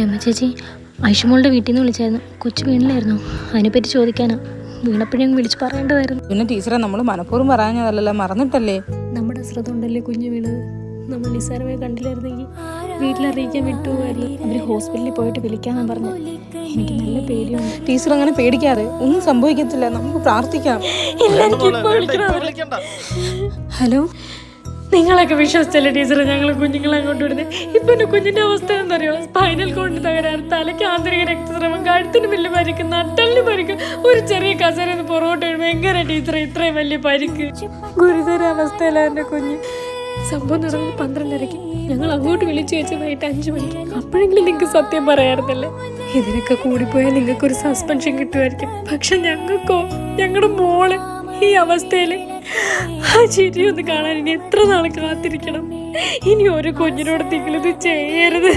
രമ ചേച്ചി ഐഷമോളുടെ വീട്ടിൽ നിന്ന് വിളിച്ചായിരുന്നു. കൊച്ചു വീണിലായിരുന്നു അതിനെപ്പറ്റി ചോദിക്കാനാ. വീണപ്പോഴേ അങ്ങ് വിളിച്ച് പറയേണ്ടതായിരുന്നു. പിന്നെ ടീച്ചറെ നമ്മൾ മനഃപൂർവം പറയാഞ്ഞതല്ലല്ലോ മറന്നിട്ടല്ലേ? നമ്മുടെ അശ്രദ്ധ ഉണ്ടല്ലേ കുഞ്ഞു വീണത്? നമ്മൾ നിസ്സാരമായി കണ്ടില്ലായിരുന്നെങ്കിൽ വീട്ടിലറിയിക്കാൻ വിട്ടു അവർ ഹോസ്പിറ്റലിൽ പോയിട്ട് വിളിക്കാന്നാ പറഞ്ഞു. എനിക്ക് നല്ല പേടിയുണ്ട്. ടീച്ചർ അങ്ങനെ പേടിക്കാതെ ഒന്നും സംഭവിക്കത്തില്ല. നമുക്ക് പ്രാർത്ഥിക്കാം. ഹലോ? നിങ്ങളൊക്കെ വിശ്വസിച്ചല്ലേ ടീച്ചറെ? ഞങ്ങൾ കുഞ്ഞുങ്ങളെ അങ്ങോട്ട് വിടുന്നത് ഇപ്പൊ എന്റെ കുഞ്ഞിന്റെ അവസ്ഥ എന്തറിയോ സ്പൈനൽ കോഡ് തകരാറ് തലയ്ക്ക് ആന്തരിക രക്തസ്രവം കഴുത്തിന് വലിയ പരിക്ക് നട്ടലിന് പരിക്ക് ഒരു ചെറിയ കസേര പുറകോട്ട് വരുമ്പോ എങ്ങനെ ടീച്ചറെ ഇത്രയും വലിയ പരിക്ക്? ഗുരുതര അവസ്ഥയിലാണ് എന്റെ കുഞ്ഞ്. സംഭവം നടന്നത് പന്ത്രണ്ടരയ്ക്ക്. ഞങ്ങൾ അങ്ങോട്ട് വിളിച്ചു വെച്ച് വൈകിട്ട് അഞ്ചു മണിക്ക്. അപ്പോഴെങ്കിലും നിങ്ങൾക്ക് സത്യം പറയാറുന്നല്ലേ ഇതിനൊക്കെ കൂടിപ്പോയാൽ നിങ്ങൾക്ക് ഒരു സസ്പെൻഷൻ കിട്ടുമായിരിക്കും. പക്ഷെ ഞങ്ങൾക്കോ ഞങ്ങളുടെ മോൾ ഈ അവസ്ഥയിൽ ആ ചിരി ഒന്ന് കാണാൻ ഇനി എത്ര നാൾ കാത്തിരിക്കണം? ഇനി ഒരു കുഞ്ഞിനോടത്തേക്കിലും ഇത് ചെയ്യരുത്